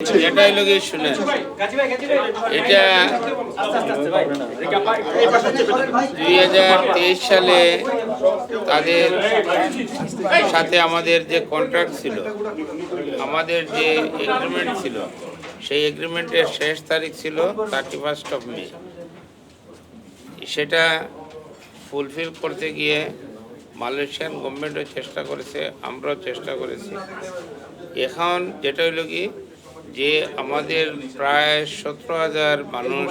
এটা হলো কি শুনে। এটা দুই হাজার তেইশ সালে তাদের সাথে আমাদের যে কন্ট্রাক্ট ছিল, আমাদের যে এগ্রিমেন্ট ছিল, সেই এগ্রিমেন্টের শেষ তারিখ ছিল থার্টি ফার্স্ট অফ মে সেটা ফুলফিল করতে গিয়ে মালয়েশিয়ান গভর্নমেন্টও চেষ্টা করেছে, আমরাও চেষ্টা করেছি। এখন যেটা হইল কি যে আমাদের প্রায় সতেরো হাজার মানুষ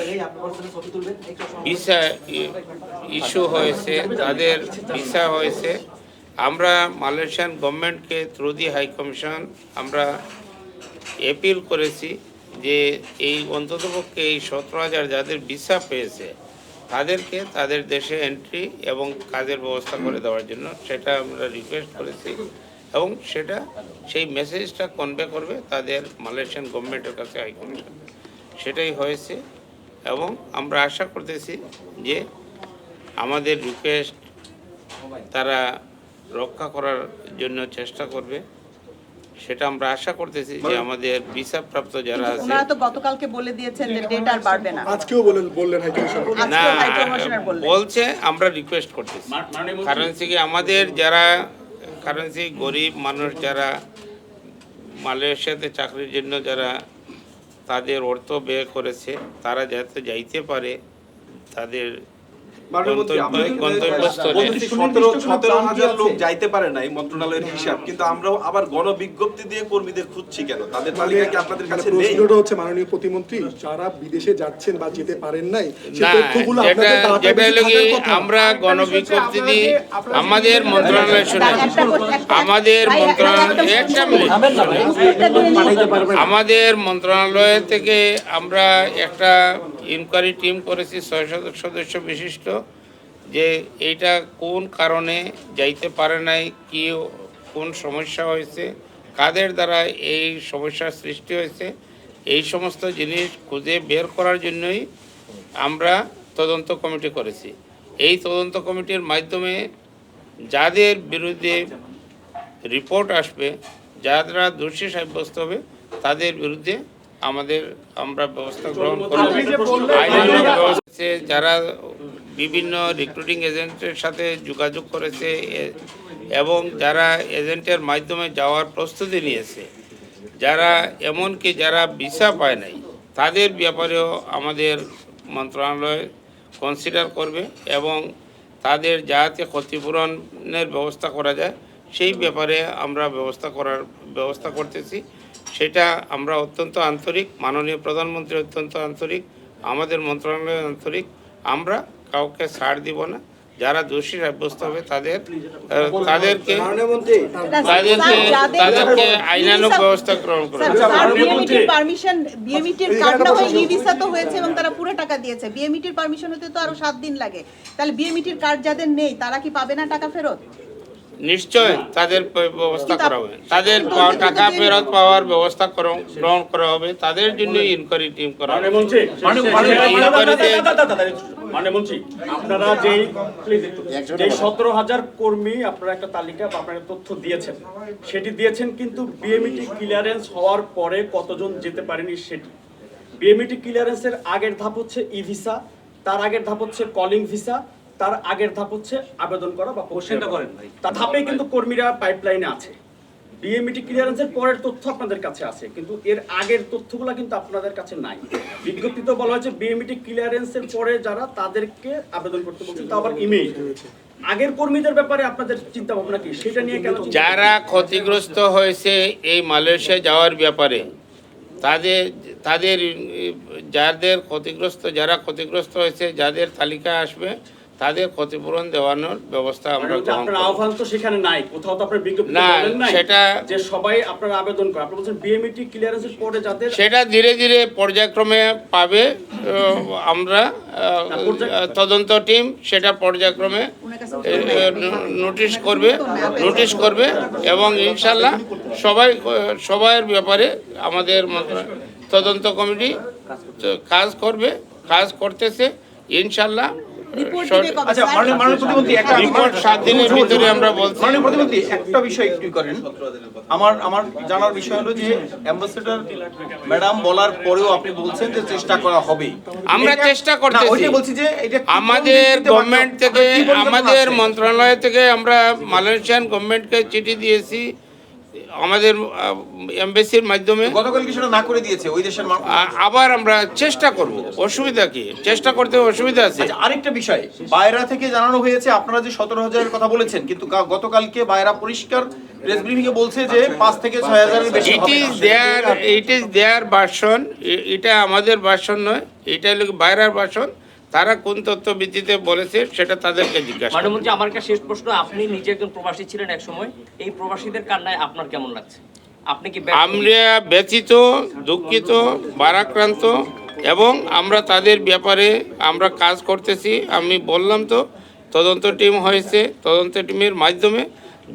ভিসা ইস্যু হয়েছে, তাদের ভিসা হয়েছে। আমরা মালয়েশিয়ান গভর্নমেন্টকে থ্রু দি হাই কমিশন আমরা অ্যাপিল করেছি যে এই অন্ততপক্ষে এই সতেরো হাজার যাদের ভিসা পেয়েছে, তাদেরকে তাদের দেশে এন্ট্রি এবং কাজের ব্যবস্থা করে দেওয়ার জন্য সেটা আমরা রিকোয়েস্ট করেছি। এবং সেটা সেই মেসেজটা কনভে করবে তাদের মালয়েশিয়ান গভর্নমেন্টের কাছে হাই কমিশন সেটাই হয়েছে এবং আমরা আশা করতেছি যে আমাদের রিকোয়েস্ট তারা রক্ষা করার জন্য চেষ্টা করবে। সেটা আমরা আশা করতেছি যে আমাদের ভিসা প্রাপ্ত যারা আছে ওনারা তো গতকালকে বলে দিয়েছেন যে ডেট আর বাড়বে না। আজকেও বলেন বললেন হাইকমিশন না হাই কমিশনার বললেন। বলছে আমরা রিকোয়েস্ট করতেছি। কারণ কি আমাদের যারা কারণ সেই গরিব মানুষ যারা মালয়েশিয়াতে চাকরির জন্য যারা তাদের অর্থ ব্যয় করেছে, তারা যাতে যাইতে পারে, তাদের লোক যাইতে পারে নাই মন্ত্রণালয়ের হিসাব কিন্তু আমরাও আবার গণবিজ্ঞপ্তি দিয়ে কর্মীদের খুঁজছি কেন? তাদের তালিকা কি আপনাদের মানে কাছে নেই? প্রশ্নটা হচ্ছে মাননীয় প্রতিমন্ত্রী যারা বিদেশে যাচ্ছেন বা যেতে পারেন নাই সে তথ্যগুলো আপনাদের ডাটাবেসে হলো কি থাকার কথা। আমরা গণবিজ্ঞপ্তি দিই আমাদের মন্ত্রণালয় শুনে আমাদের মন্ত্রণালয় একটা মিনিট। আমাদের মন্ত্রণালয় থেকে আমরা একটা ইনকোয়ারি টিম করেছি ছয় সদস্য সদস্য বিশিষ্ট যে এইটা কোন কারণে যাইতে পারে নাই, কি কোন সমস্যা হয়েছে, কাদের দ্বারা এই সমস্যার সৃষ্টি হয়েছে, এই সমস্ত জিনিস খুঁজে বের করার জন্যই আমরা তদন্ত কমিটি করেছি। এই তদন্ত কমিটির মাধ্যমে যাদের বিরুদ্ধে রিপোর্ট আসবে, যারা দোষী সাব্যস্ত হবে, তাদের বিরুদ্ধে আমাদের আমরা ব্যবস্থা গ্রহণ করব যারা বিভিন্ন রিক্রুটিং এজেন্টের সাথে যোগাযোগ করেছে এবং যারা এজেন্টের মাধ্যমে যাওয়ার প্রস্তুতি নিয়েছে যারা এমনকি যারা ভিসা পায় নাই তাদের ব্যাপারেও আমাদের মন্ত্রণালয় কনসিডার করবে এবং তাদের যাতে ক্ষতিপূরণের ব্যবস্থা করা যায় সেই ব্যাপারে আমরা ব্যবস্থা করার ব্যবস্থা করতেছি। সেটা আমরা অত্যন্ত আন্তরিক মাননীয় প্রধানমন্ত্রী অত্যন্ত আন্তরিক আমাদের মন্ত্রণালয় আন্তরিক আমরা কাউকে ছাড় দিব না। যারা দোষী সাব্যস্ত হবে তাদের তাদেরকে তাদেরকে তাদেরকে আইনানুগ ব্যবস্থা গ্রহণ করা পারমিশন বিএমইটির হয়ে ই ভিসা তো হয়েছে এবং তারা পুরো টাকা দিয়েছে। বিএমইটির পারমিশন হতে তো আরও সাত দিন লাগে। তাহলে বিএমইটির কার্ড যাদের নেই তারা কি পাবে না টাকা ফেরত? নিশ্চয় তাদের ব্যবস্থা করা হবে। তাদের টাকা ফেরত পাওয়ার ব্যবস্থা করা- গ্রহণ করা হবে। তাদের জন্য ইনকোয়ারি টিম করা হবে। মানে মন্ত্রী আপনারা যেই প্লিজ একটু যেই সতেরো হাজার কর্মী আপনারা একটা তালিকা বা আপনারা তথ্য দিয়েছেন সেটি দিয়েছেন কিন্তু বিএমইটি ক্লিয়ারেন্স হওয়ার পরে কতজন যেতে পারেনি সেটি। বিএমইটি ক্লিয়ারেন্সের আগের ধাপ হচ্ছে ই ভিসা তার আগের ধাপ হচ্ছে কলিং ভিসা তার আগের ধাপ হচ্ছে আবেদন করা বা কোশ্চেনটা করেন ভাই। তার ধাপে কিন্তু কর্মীরা পাইপলাইনে আছে। বিএমইটি ক্লিয়ারেন্সের পরের তথ্য আপনাদের কাছে আছে কিন্তু এর আগের তথ্যগুলো কিন্তু আপনাদের কাছে নাই। বিজ্ঞপ্তিতে বলা হয়েছে বিএমইটি ক্লিয়ারেন্সের পরে যারা তাদেরকে আবেদন করতে বলছে তা আবার ইমেইল আগের কর্মীদের ব্যাপারে আপনাদের চিন্তা ভাবনা কি? সেটা নিয়ে কেন যারা ক্ষতিগ্রস্ত হয়েছে এই মালয়েশিয়া যাওয়ার ব্যাপারে তাদের তাদের যাদের ক্ষতিগ্রস্ত যারা ক্ষতিগ্রস্ত হয়েছে যাদের তালিকা আসবে তাদের ক্ষতিপূরণ দেওয়ানোর ব্যবস্থা আমরা আপনার আহ্বান তো সেখানে নাই। কোথাও তো আপনার বিজ্ঞপ্তি না, সেটা- যে সবাই আপনারা আবেদন করেন। আপনি বলছেন বিএমইটি ক্লিয়ারেন্সের পরে যাদের সেটা ধীরে ধীরে পর্যায়ক্রমে পাবে আমরা তদন্ত টিম সেটা পর্যায়ক্রমে নোটিশ করবে নোটিশ করবে এবং ইনশাল্লাহ সবাই সবার ব্যাপারে আমাদের তদন্ত কমিটি কাজ করবে কাজ করতেছে ইনশাল্লাহ রিপোর্ট দিবে কবে? আচ্ছা মাননীয় মাননীয় প্রতিমন্ত্রী একটা রিপোর্ট সাত দিনের ভিতরে আমরা বলছি। মাননীয় প্রতিমন্ত্রী একটা বিষয় একটু করেন। আমার আমার জানার বিষয় হলো যে অ্যাম্বাসেডর ম্যাডাম বলার পরেও আপনি বলছেন যে চেষ্টা করা হবে আমরা চেষ্টা করতেছি। বলছি যে এটা আমাদের গভর্নমেন্ট থেকে আমাদের মন্ত্রণালয় থেকে আমরা মালয়েশিয়ান গভর্নমেন্টকে চিঠি দিয়েছি। আমাদের এমবেসির মাধ্যমে গতকাল কি সেটা না করে দিয়েছে ওই দেশের আবার আমরা চেষ্টা করব। অসুবিধা কি? চেষ্টা করতে অসুবিধা আছে। আচ্ছা আরেকটা বিষয়। বাইরা থেকে জানানো হয়েছে আপনারা যে সতেরো হাজারের কথা বলেছেন কিন্তু গতকালকে বাইরা পরিষ্কার প্রেস ব্রিফিংয়ে বলছে যে পাঁচ থেকে ছয় হাজারের বেশি it is there it is দেয়ার ভাষণ এটা আমাদের ভাষণ নয় এটা হলো বাইরের ভাষণ তারা কোন তথ্য ভিত্তিতে বলেছে সেটা তাদেরকে জিজ্ঞাসা। মানমন্ত্রী আমার কাছে শেষ প্রশ্ন আপনি নিজে একজন প্রবাসী ছিলেন এক সময় এই প্রবাসীদের কান্নায় আপনার কেমন লাগছে? আপনি কি আমরা ব্যথিত দুঃখিত বারাক্রান্ত এবং আমরা তাদের ব্যাপারে আমরা কাজ করতেছি আমি বললাম তো তদন্ত টিম হয়েছে তদন্ত টিমের মাধ্যমে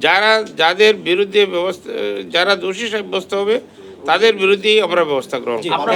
যারা যাদের বিরুদ্ধে ব্যবস্থা যারা দোষী সাব্যস্ত হবে তাদের বিরুদ্ধেই আমরা ব্যবস্থা গ্রহণ করব।